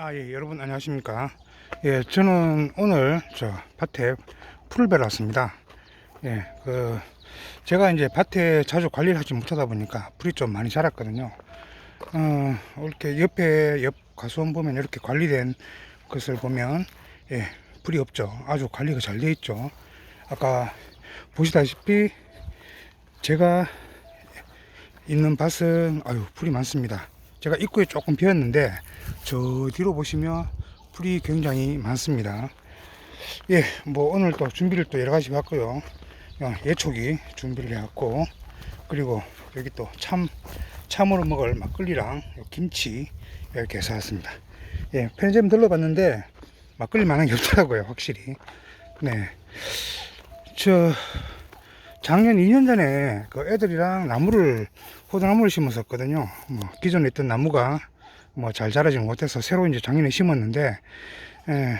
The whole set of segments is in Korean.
아, 예, 여러분 안녕하십니까. 예, 저는 오늘 저 밭에 풀을 베러 왔습니다. 예, 그, 제가 이제 밭에 자주 관리를 하지 못하다 보니까 풀이 좀 많이 자랐거든요. 어, 이렇게 옆에 옆 가수원 보면 이렇게 관리된 것을 보면, 예, 풀이 없죠. 아주 관리가 잘돼 있죠. 아까 보시다시피 제가 있는 밭은 아유 풀이 많습니다. 제가 입구에 조금 비었는데 저 뒤로 보시면 풀이 굉장히 많습니다. 예, 뭐 오늘 또 준비를 또 여러 가지 해왔고요. 어, 예초기 준비를 해왔고 그리고 여기 또 참 참으로 먹을 막걸리랑 요 김치 이렇게 사왔습니다. 예, 편의점 들러봤는데 막걸리 만한 게 없더라고요, 확실히. 네, 저 작년 2년 전에 그 애들이랑 나무를 호두나무를 심었었거든요. 뭐 기존에 있던 나무가 뭐 잘 자라지 못해서 새로 이제 작년에 심었는데 에,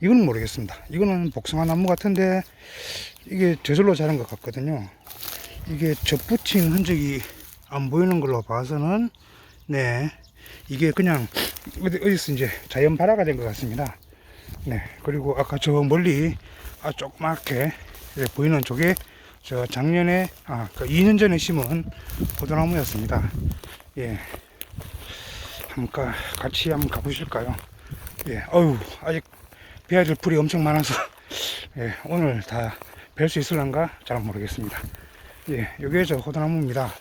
이거는 모르겠습니다. 이거는 복숭아 나무 같은데 이게 저절로 자란 것 같거든요. 이게 접붙인 흔적이 안 보이는 걸로 봐서는 네 이게 그냥 어디 어디서 이제 자연 발화가 된 것 같습니다. 네 그리고 아까 저 멀리 아 조그맣게 보이는 쪽에 저 작년에 아, 그 2년 전에 심은 포도나무였습니다. 예. 한번 가, 같이 한번 가보실까요? 예. 어유 아직 베야 될 풀이 엄청 많아서 예, 오늘 다 뵐 수 있을란가 잘 모르겠습니다. 예, 요게 저 호두나무입니다.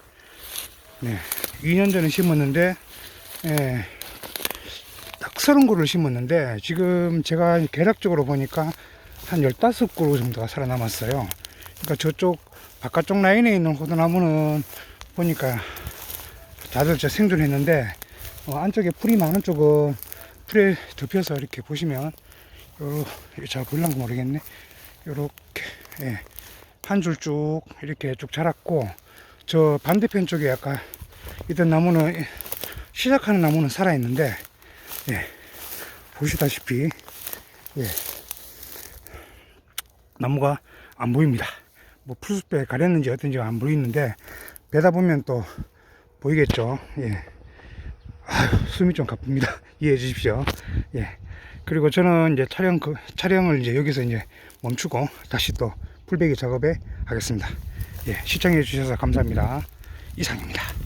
네. 2년 전에 심었는데 예. 딱 서른 그루를 심었는데 지금 제가 계략적으로 보니까 한 15그루 정도가 살아남았어요. 그러니까 저쪽 바깥쪽 라인에 있는 호두나무는 보니까 다들 저 생존했는데 어, 안쪽에 풀이 많은 쪽은 풀에 덮여서 이렇게 보시면 요, 이거 잘 보일란가 모르겠네 요렇게 예, 한 줄 쭉 이렇게 쭉 자랐고 저 반대편 쪽에 아까 있던 나무는 시작하는 나무는 살아있는데 예, 보시다시피 예, 나무가 안 보입니다. 뭐 풀숲에 가렸는지 어떤지 안 보이는데 배다 보면 또 보이겠죠. 예. 아휴, 숨이 좀 가쁩니다. 이해해 주십시오. 예. 그리고 저는 이제 촬영 그 촬영을 이제 여기서 이제 멈추고 다시 또 풀베기 작업에 하겠습니다. 예. 시청해 주셔서 감사합니다. 이상입니다.